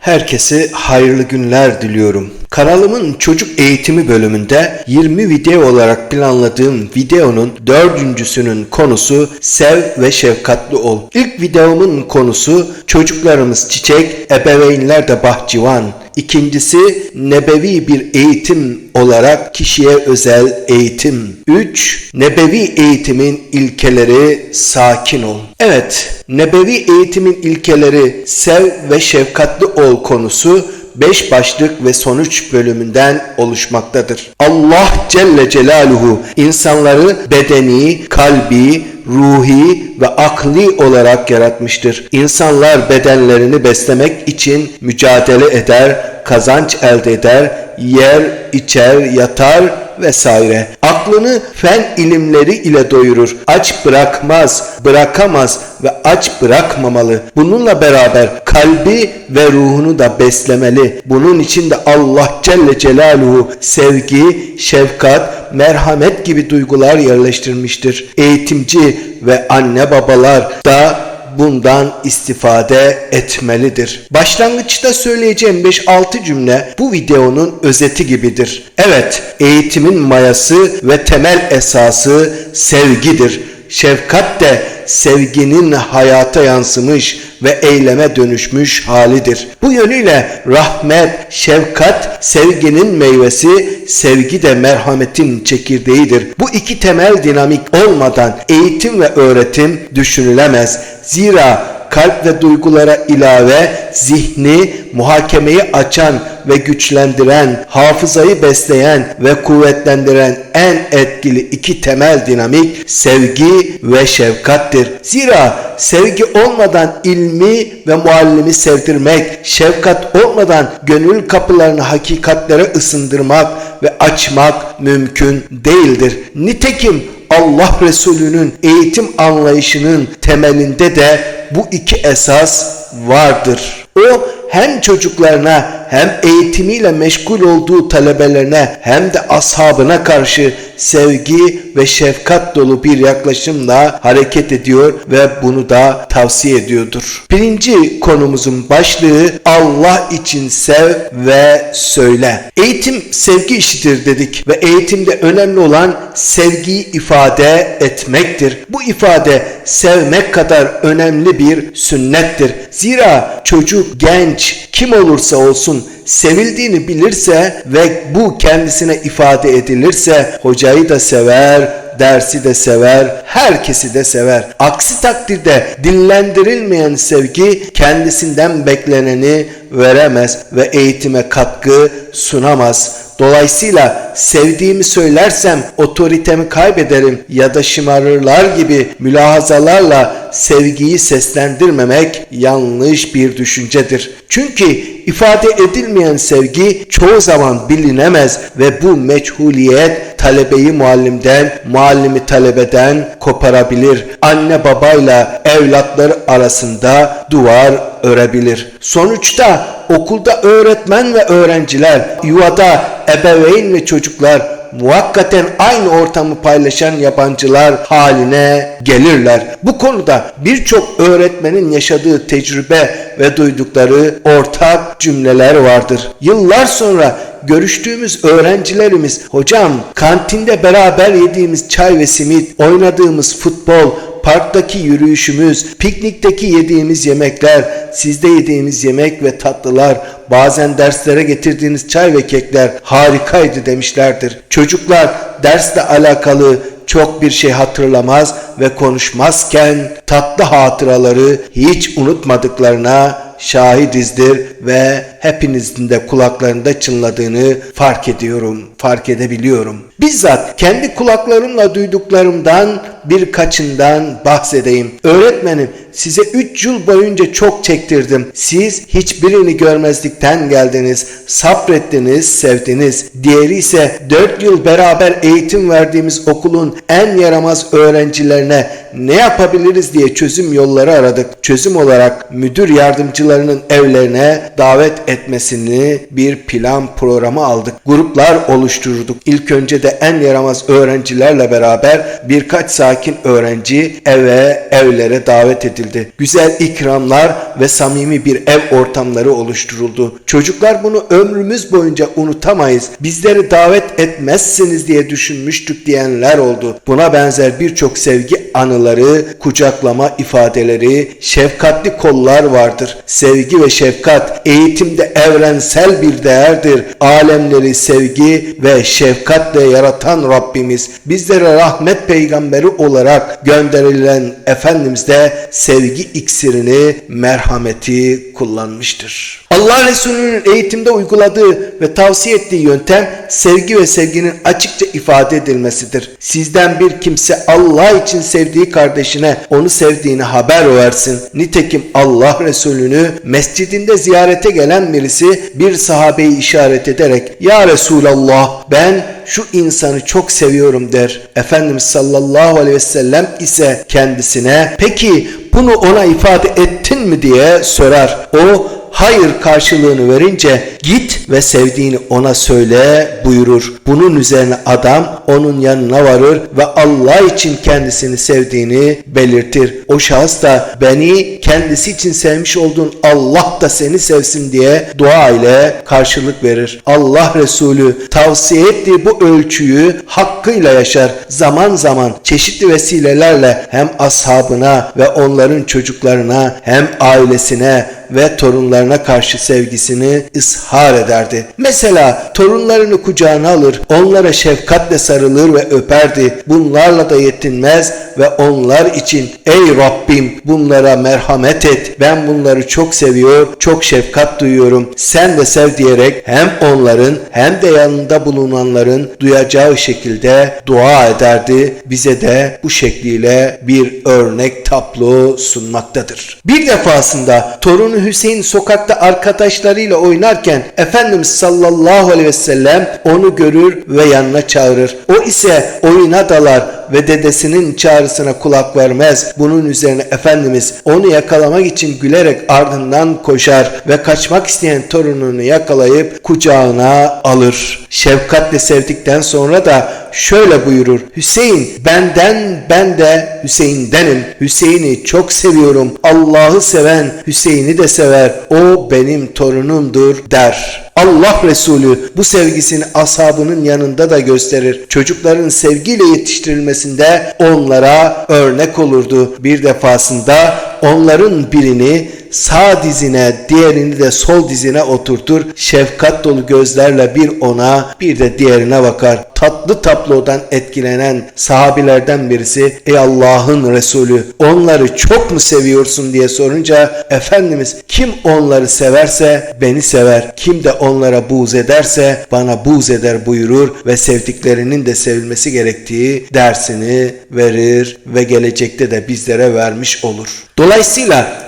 Herkese hayırlı günler diliyorum. Kanalımın çocuk eğitimi bölümünde 20 video olarak planladığım videonun dördüncüsünün konusu sev ve şefkatli ol. İlk videomun konusu çocuklarımız çiçek, ebeveynler de bahçıvan. İkincisi nebevi bir eğitim olarak kişiye özel eğitim. 3. Nebevi eğitimin ilkeleri sakin ol. Evet, nebevi eğitimin ilkeleri sev ve şefkatli ol konusu 5 başlık ve sonuç bölümünden oluşmaktadır. Allah Celle Celaluhu insanları bedeni, kalbi, ruhi ve akli olarak yaratmıştır. İnsanlar bedenlerini beslemek için mücadele eder, kazanç elde eder, yer, içer, yatar vesaire. Aklını fen ilimleri ile doyurur. Aç bırakmaz, bırakamaz ve aç bırakmamalı. Bununla beraber kalbi ve ruhunu da beslemeli. Bunun için de Allah Celle Celaluhu sevgi, şefkat, merhamet gibi duygular yerleştirmiştir. Eğitimci ve anne babalar da bundan istifade etmelidir. Başlangıçta söyleyeceğim 5-6 cümle bu videonun özeti gibidir. Evet, eğitimin mayası ve temel esası sevgidir. Şefkat de sevginin hayata yansımış ve eyleme dönüşmüş halidir. Bu yönüyle rahmet, şefkat sevginin meyvesi, sevgi de merhametin çekirdeğidir. Bu iki temel dinamik olmadan eğitim ve öğretim düşünülemez. Zira kalp ve duygulara ilave zihni muhakemeyi açan ve güçlendiren, hafızayı besleyen ve kuvvetlendiren en etkili iki temel dinamik sevgi ve şefkattir. Zira sevgi olmadan ilmi ve muallimi sevdirmek, şefkat olmadan gönül kapılarını hakikatlere ısındırmak ve açmak mümkün değildir. Nitekim Allah Resulü'nün eğitim anlayışının temelinde de bu iki esas vardır. O hem çocuklarına hem eğitimiyle meşgul olduğu talebelerine hem de ashabına karşı sevgi ve şefkat dolu bir yaklaşımla hareket ediyor ve bunu da tavsiye ediyordur. Birinci konumuzun başlığı Allah için sev ve söyle. Eğitim sevgi işidir dedik ve eğitimde önemli olan sevgiyi ifade etmektir. Bu ifade sevmek kadar önemli bir sünnettir. Zira çocuk, genç, kim olursa olsun sevildiğini bilirse ve bu kendisine ifade edilirse hocayı da sever, dersi de sever, herkesi de sever. Aksi takdirde dillendirilmeyen sevgi kendisinden bekleneni veremez ve eğitime katkı sunamaz. Dolayısıyla sevdiğimi söylersem otoritemi kaybederim ya da şımarırlar gibi mülahazalarla sevgiyi seslendirmemek yanlış bir düşüncedir. Çünkü ifade edilmeyen sevgi çoğu zaman bilinemez ve bu meçhuliyet talebeyi muallimden, muallimi talebeden koparabilir. Anne babayla evlatları arasında duvar örebilir. Sonuçta okulda öğretmen ve öğrenciler, yuvada ebeveyn ve çocuklar muhakkaten aynı ortamı paylaşan yabancılar haline gelirler. Bu konuda birçok öğretmenin yaşadığı tecrübe ve duydukları ortak cümleler vardır. Yıllar sonra görüştüğümüz öğrencilerimiz hocam kantinde beraber yediğimiz çay ve simit, oynadığımız futbol, parktaki yürüyüşümüz, piknikteki yediğimiz yemekler, sizde yediğimiz yemek ve tatlılar, bazen derslere getirdiğiniz çay ve kekler harikaydı demişlerdir. Çocuklar dersle alakalı çok bir şey hatırlamaz ve konuşmazken tatlı hatıraları hiç unutmadıklarına şahidizdir ve hepinizin de kulaklarında çınladığını fark ediyorum, fark edebiliyorum. Bizzat kendi kulaklarımla duyduklarımdan birkaçından bahsedeyim. Öğretmenim size 3 yıl boyunca çok çektirdim. Siz hiçbirini görmezlikten geldiniz, sabrettiniz, sevdiniz. Diğeri ise 4 yıl beraber eğitim verdiğimiz okulun en yaramaz öğrencilerine ne yapabiliriz diye çözüm yolları aradık. Çözüm olarak müdür yardımcılarının evlerine davet etmesini bir plan programı aldık. Gruplar oluşturduk. İlk önce de en yaramaz öğrencilerle beraber birkaç sakin öğrenci eve, evlere davet edildi. Güzel ikramlar ve samimi bir ev ortamları oluşturuldu. Çocuklar bunu ömrümüz boyunca unutamayız. Bizleri davet etmezsiniz diye düşünmüştük diyenler oldu. Buna benzer birçok sevgi anıları, kucaklama ifadeleri, şefkatli kollar vardır. Sevgi ve şefkat eğitimde evrensel bir değerdir. Alemleri sevgi ve şefkatle yaratan Rabbimiz bizlere rahmet peygamberi olarak gönderilen Efendimiz de sevgi iksirini, merhameti kullanmıştır. Allah Resulü'nün eğitimde uyguladığı ve tavsiye ettiği yöntem sevgi ve sevginin açıkça ifade edilmesidir. Sizden bir kimse Allah için sevdiği kardeşine onu sevdiğini haber versin. Nitekim Allah Resulü'nü mescidinde ziyarete gelen birisi bir sahabeyi işaret ederek Ya Resulallah ben şu insanı çok seviyorum der. Efendimiz sallallahu aleyhi ve sellem ise kendisine peki bunu ona ifade ettin mi diye sorar. O hayır karşılığını verince git ve sevdiğini ona söyle buyurur. Bunun üzerine adam onun yanına varır ve Allah için kendisini sevdiğini belirtir. O şahıs da beni kendisi için sevmiş olduğun Allah da seni sevsin diye dua ile karşılık verir. Allah Resulü tavsiye ettiği bu ölçüyü hakkıyla yaşar. Zaman zaman çeşitli vesilelerle hem ashabına ve onların çocuklarına hem ailesine ve torunlarına karşı sevgisini ishar ederdi. Mesela torunlarını kucağına alır, onlara şefkatle sarılır ve öperdi. Bunlarla da yetinmez ve onlar için ey Rabbim bunlara merhamet et. Ben bunları çok seviyor, çok şefkat duyuyorum. Sen de sev diyerek hem onların hem de yanında bulunanların duyacağı şekilde dua ederdi. Bize de bu şekliyle bir örnek tablo sunmaktadır. Bir defasında torunu Hüseyin sokakta arkadaşlarıyla oynarken Efendimiz sallallahu aleyhi ve sellem onu görür ve yanına çağırır. O ise oyuna dalar ve dedesinin çağrısına kulak vermez. Bunun üzerine Efendimiz onu yakalamak için gülerek ardından koşar ve kaçmak isteyen torununu yakalayıp kucağına alır. Şefkatle sevdikten sonra da şöyle buyurur. Hüseyin benden ben de Hüseyin'denim. Hüseyin'i çok seviyorum. Allah'ı seven Hüseyin'i de sever. O benim torunumdur der. Allah Resulü bu sevgisini ashabının yanında da gösterir. Çocukların sevgiyle yetiştirilmesinde onlara örnek olurdu. Bir defasında onların birini sağ dizine, diğerini de sol dizine oturtur. Şefkat dolu gözlerle bir ona, bir de diğerine bakar. Tatlı tablodan etkilenen sahabilerden birisi ey Allah'ın Resulü onları çok mu seviyorsun diye sorunca Efendimiz kim onları severse beni sever. Kim de onlara buğz ederse bana buğz eder buyurur ve sevdiklerinin de sevilmesi gerektiği dersini verir ve gelecekte de bizlere vermiş olur. Dolayısıyla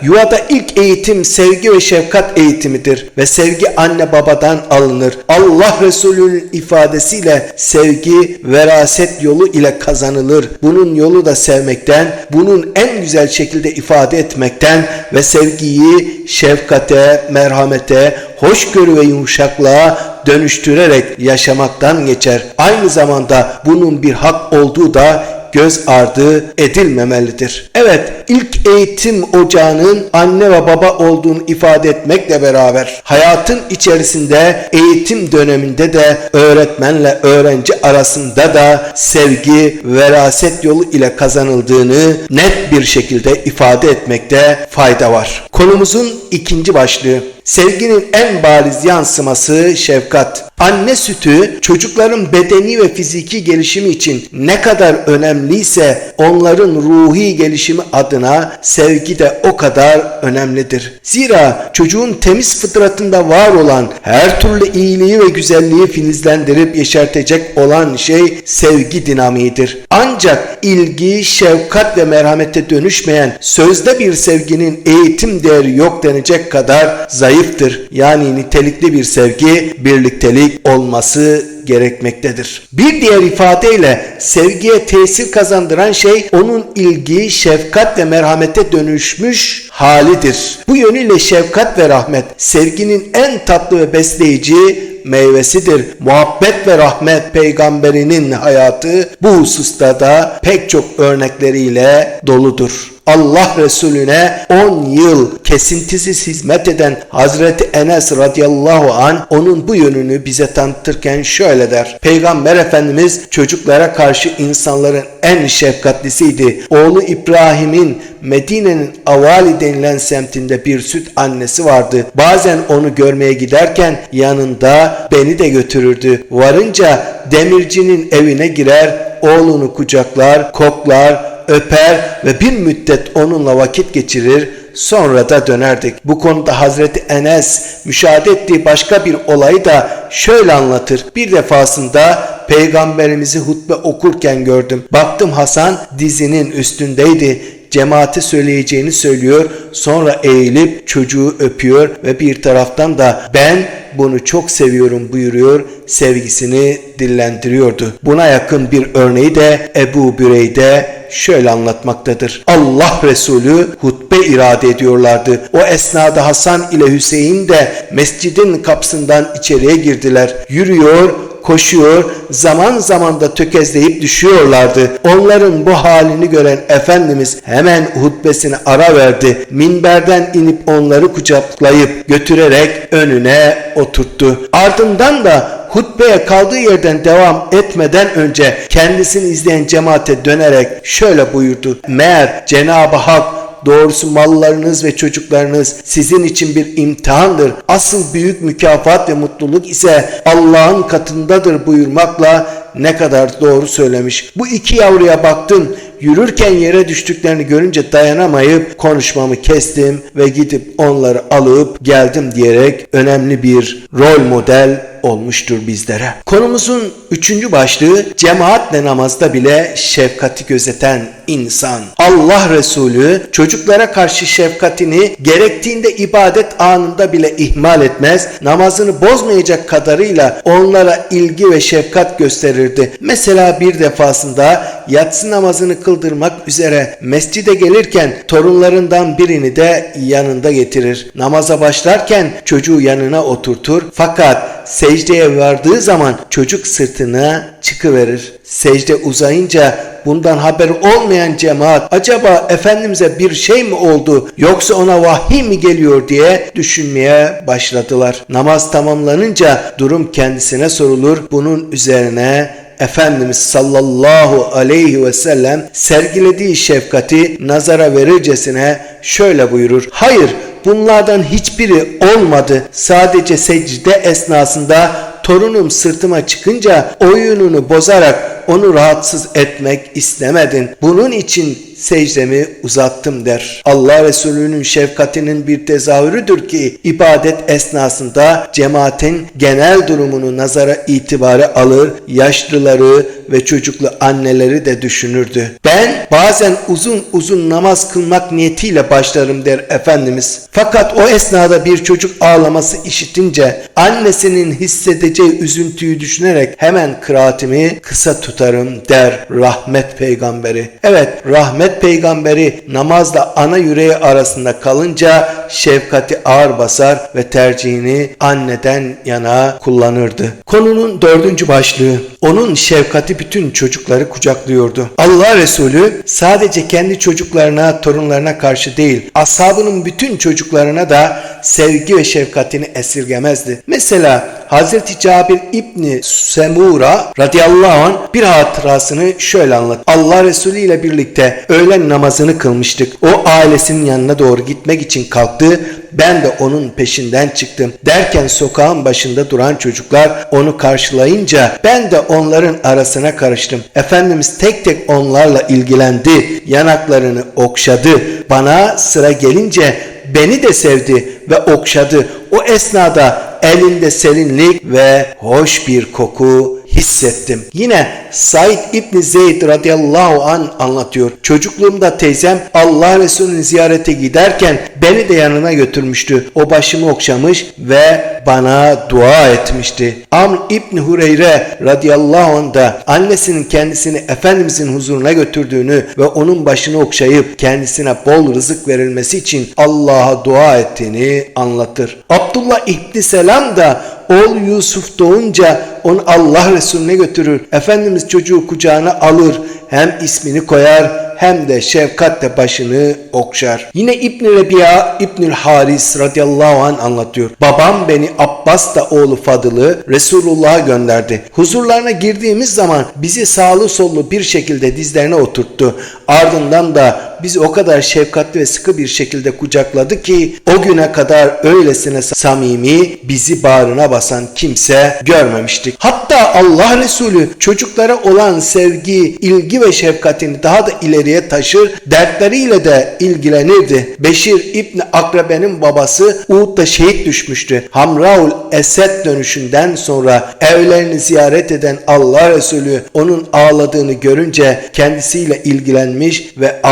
yuvada ilk eğitim sevgi ve şefkat eğitimidir ve sevgi anne babadan alınır. Allah Resulü'nün ifadesiyle sevgi veraset yolu ile kazanılır. Bunun yolu da sevmekten, bunun en güzel şekilde ifade etmekten ve sevgiyi şefkate, merhamete, hoşgörü ve yumuşaklığa dönüştürerek yaşamaktan geçer. Aynı zamanda bunun bir hak olduğu da göz ardı edilmemelidir. Evet, ilk eğitim ocağının anne ve baba olduğunu ifade etmekle beraber hayatın içerisinde eğitim döneminde de öğretmenle öğrenci arasında da sevgi, veraset yolu ile kazanıldığını net bir şekilde ifade etmekte fayda var. Konumuzun ikinci başlığı Sevginin en bariz yansıması şefkat. Anne sütü çocukların bedeni ve fiziki gelişimi için ne kadar önemliyse onların ruhi gelişimi adına sevgi de o kadar önemlidir. Zira çocuğun temiz fıtratında var olan her türlü iyiliği ve güzelliği filizlendirip yeşertecek olan şey sevgi dinamiğidir. Ancak ilgi, şefkat ve merhamete dönüşmeyen sözde bir sevginin eğitim değeri yok denecek kadar zayıftır. Yani nitelikli bir sevgi, birliktelik olması gerekmektedir. Bir diğer ifadeyle sevgiye tesir kazandıran şey onun ilgi, şefkat ve merhamete dönüşmüş halidir. Bu yönüyle şefkat ve rahmet sevginin en tatlı ve besleyici meyvesidir. Muhabbet ve rahmet peygamberinin hayatı bu hususta da pek çok örnekleriyle doludur. Allah Resulüne 10 yıl kesintisiz hizmet eden Hazreti Enes radıyallahu an onun bu yönünü bize tanıtırken şöyle der. Peygamber Efendimiz çocuklara karşı insanların en şefkatlisiydi. Oğlu İbrahim'in Medine'nin Avali denilen semtinde bir süt annesi vardı. Bazen onu görmeye giderken yanında beni de götürürdü. Varınca demircinin evine girer, oğlunu kucaklar, koklar, öper ve bir müddet onunla vakit geçirir sonra da dönerdik. Bu konuda Hazreti Enes müşahede ettiği başka bir olayı da şöyle anlatır. Bir defasında peygamberimizi hutbe okurken gördüm. Baktım Hasan dizinin üstündeydi cemaate söyleyeceğini söylüyor. Sonra eğilip çocuğu öpüyor ve bir taraftan da ben bunu çok seviyorum buyuruyor. Sevgisini dillendiriyordu. Buna yakın bir örneği de Ebu Büreyde şöyle anlatmaktadır. Allah Resulü hutbe irade ediyorlardı. O esnada Hasan ile Hüseyin de mescidin kapısından içeriye girdiler. Yürüyor, koşuyor, zaman zaman da tökezleyip düşüyorlardı. Onların bu halini gören Efendimiz hemen hutbesine ara verdi. Minberden inip onları kucaklayıp götürerek önüne oturttu. Ardından da hutbeye kaldığı yerden devam etmeden önce kendisini izleyen cemaate dönerek şöyle buyurdu. Meğer Cenab-ı Hak Doğrusu mallarınız ve çocuklarınız sizin için bir imtihandır. Asıl büyük mükafat ve mutluluk ise Allah'ın katındadır buyurmakla ne kadar doğru söylemiş. Bu iki yavruya baktım. Yürürken yere düştüklerini görünce dayanamayıp konuşmamı kestim ve gidip onları alıp geldim diyerek önemli bir rol model olmuştur bizlere. Konumuzun üçüncü başlığı cemaatle namazda bile şefkati gözeten insan. Allah Resulü çocuklara karşı şefkatini gerektiğinde ibadet anında bile ihmal etmez, namazını bozmayacak kadarıyla onlara ilgi ve şefkat gösterirdi. Mesela bir defasında yatsı namazını kıldırmak üzere mescide gelirken torunlarından birini de yanında getirir. Namaza başlarken çocuğu yanına oturtur fakat secdeye vardığı zaman çocuk sırtına çıkıverir. Secde uzayınca bundan haber olmayan cemaat acaba Efendimiz'e bir şey mi oldu yoksa ona vahiy mi geliyor diye düşünmeye başladılar. Namaz tamamlanınca durum kendisine sorulur. Bunun üzerine Efendimiz sallallahu aleyhi ve sellem sergilediği şefkati nazara verircesine şöyle buyurur. Hayır bunlardan hiçbiri olmadı. Sadece secde esnasında torunum sırtıma çıkınca oyununu bozarak onu rahatsız etmek istemedin. Bunun için secdemi uzattım der. Allah Resulü'nün şefkatinin bir tezahürüdür ki ibadet esnasında cemaatin genel durumunu nazara itibara alır, yaşlıları ve çocuklu anneleri de düşünürdü. Ben bazen uzun uzun namaz kılmak niyetiyle başlarım der Efendimiz. Fakat o esnada bir çocuk ağlaması işitince annesinin hissedeceği üzüntüyü düşünerek hemen kıraatimi kısa tutarım der rahmet peygamberi. Evet rahmet peygamberi namazla ana yüreği arasında kalınca şefkati ağır basar ve tercihini anneden yana kullanırdı. Konunun dördüncü başlığı onun şefkati bütün çocukları kucaklıyordu. Allah Resulü sadece kendi çocuklarına, torunlarına karşı değil, ashabının bütün çocuklarına da sevgi ve şefkatini esirgemezdi. Mesela Hazreti Cabir İbni Semura radıyallahu anh bir hatırasını şöyle anlat. Allah Resulü ile birlikte öğlen namazını kılmıştık. O ailesinin yanına doğru gitmek için kalktı. Ben de onun peşinden çıktım. Derken sokağın başında duran çocuklar onu karşılayınca ben de onların arasına karıştım. Efendimiz tek tek onlarla ilgilendi. Yanaklarını okşadı. Bana sıra gelince beni de sevdi ve okşadı. O esnada elinde serinlik ve hoş bir koku hissettim. Yine Said İbni Zeyd radıyallahu an anlatıyor. Çocukluğumda teyzem Allah Resulü'nü ziyarete giderken beni de yanına götürmüştü. O başımı okşamış ve bana dua etmişti. Amr İbni Hureyre radıyallahu anh da annesinin kendisini Efendimizin huzuruna götürdüğünü ve onun başını okşayıp kendisine bol rızık verilmesi için Allah'a dua ettiğini anlatır. Abdullah İbni Selam da oğul Yusuf doğunca onu Allah Resulüne götürür. Efendimiz çocuğu kucağına alır hem ismini koyar hem de şefkatle başını okşar. Yine İbn Rebiya İbnül Haris radıyallahu an anlatıyor. Babam beni Abbas da oğlu Fadıl'ı Resulullah'a gönderdi. Huzurlarına girdiğimiz zaman bizi sağlı sollu bir şekilde dizlerine oturttu. Ardından da bizi o kadar şefkatli ve sıkı bir şekilde kucakladı ki o güne kadar öylesine samimi bizi bağrına basan kimse görmemiştik. Hatta Allah Resulü çocuklara olan sevgi, ilgi ve şefkatini daha da ileriye taşır, dertleriyle de ilgilenirdi. Beşir İbni Akrebe'nin babası Uhud'da şehit düşmüştü. Hamraul Esed dönüşünden sonra evlerini ziyaret eden Allah Resulü onun ağladığını görünce kendisiyle ilgilenmiş ve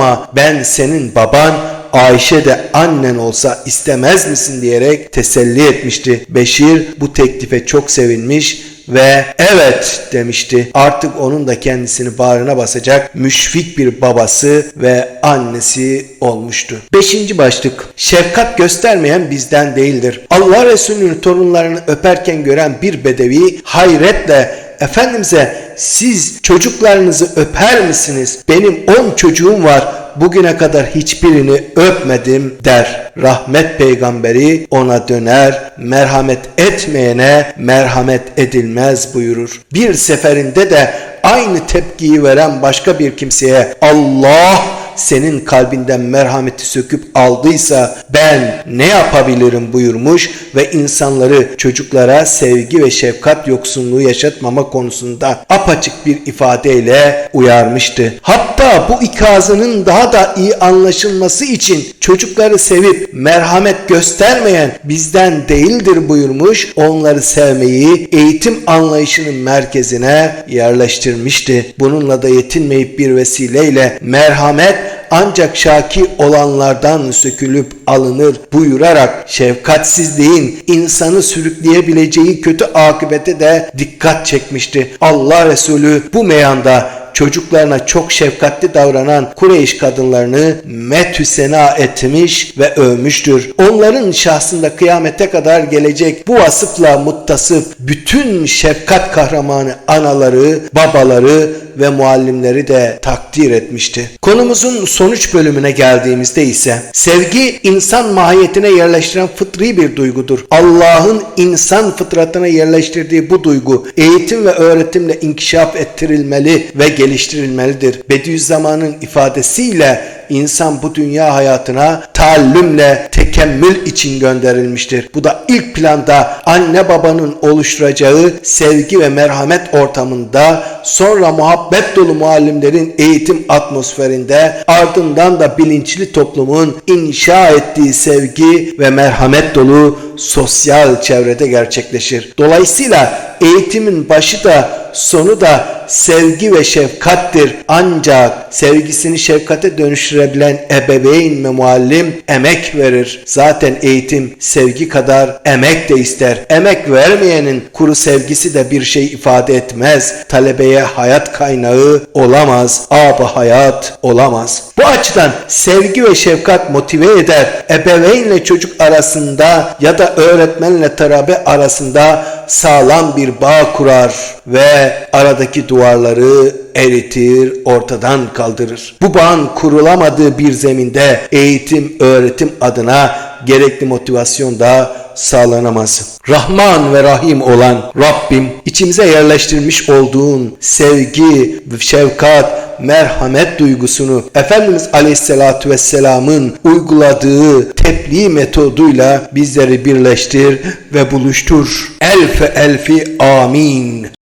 ağlama ben senin baban Ayşe de annen olsa istemez misin diyerek teselli etmişti. Beşir bu teklife çok sevinmiş ve evet demişti. Artık onun da kendisini bağrına basacak müşfik bir babası ve annesi olmuştu. Beşinci başlık. Şefkat göstermeyen bizden değildir. Allah Resulü'nün torunlarını öperken gören bir bedevi hayretle Efendimiz'e siz çocuklarınızı öper misiniz? Benim on çocuğum var bugüne kadar hiçbirini öpmedim der. Rahmet peygamberi ona döner, merhamet etmeyene merhamet edilmez buyurur. Bir seferinde de aynı tepkiyi veren başka bir kimseye Allah senin kalbinden merhameti söküp aldıysa ben ne yapabilirim buyurmuş ve insanları çocuklara sevgi ve şefkat yoksunluğu yaşatmama konusunda apaçık bir ifadeyle uyarmıştı. Hatta bu ikazının daha da iyi anlaşılması için çocukları sevip merhamet göstermeyen bizden değildir buyurmuş. Onları sevmeyi eğitim anlayışının merkezine yerleştirmişti. Bununla da yetinmeyip bir vesileyle merhamet ancak şaki olanlardan sökülüp alınır buyurarak şefkatsizliğin insanı sürükleyebileceği kötü akıbete de dikkat çekmişti. Allah Resulü bu meyanda çocuklarına çok şefkatli davranan Kureyş kadınlarını methü sena etmiş ve övmüştür. Onların şahsında kıyamete kadar gelecek bu vasıfla muttasıf bütün şefkat kahramanı anaları, babaları ve muallimleri de takdir etmişti. Konumuzun sonuç bölümüne geldiğimizde ise sevgi insan mahiyetine yerleştiren fıtri bir duygudur. Allah'ın insan fıtratına yerleştirdiği bu duygu eğitim ve öğretimle inkişaf ettirilmeli ve geliştirilmelidir. Bediüzzaman'ın ifadesiyle insan bu dünya hayatına taallümle tekemmül için gönderilmiştir. Bu da ilk planda anne babanın oluşturacağı sevgi ve merhamet ortamında sonra muhabbet dolu muallimlerin eğitim atmosferinde ardından da bilinçli toplumun inşa ettiği sevgi ve merhamet dolu sosyal çevrede gerçekleşir. Dolayısıyla eğitimin başı da sonu da sevgi ve şefkattir. Ancak sevgisini şefkate dönüştürebilen ebeveyn ve muallim emek verir. Zaten eğitim sevgi kadar emek de ister. Emek vermeyenin kuru sevgisi de bir şey ifade etmez. Talebeye hayat kaynağı olamaz. Ab hayat olamaz. Bu açıdan sevgi ve şefkat motive eder. Ebeveynle çocuk arasında ya da öğretmenle tarabe arasında sağlam bir bağ kurar ve aradaki duvarları eritir, ortadan kaldırır. Bu bağın kurulamadığı bir zeminde eğitim, öğretim adına gerekli motivasyon da sağlanamaz. Rahman ve Rahim olan Rabbim içimize yerleştirmiş olduğun sevgi, şefkat, merhamet duygusunu Efendimiz Aleyhisselatü Vesselam'ın uyguladığı tebliğ metoduyla bizleri birleştir ve buluştur. Elfe elfi amin.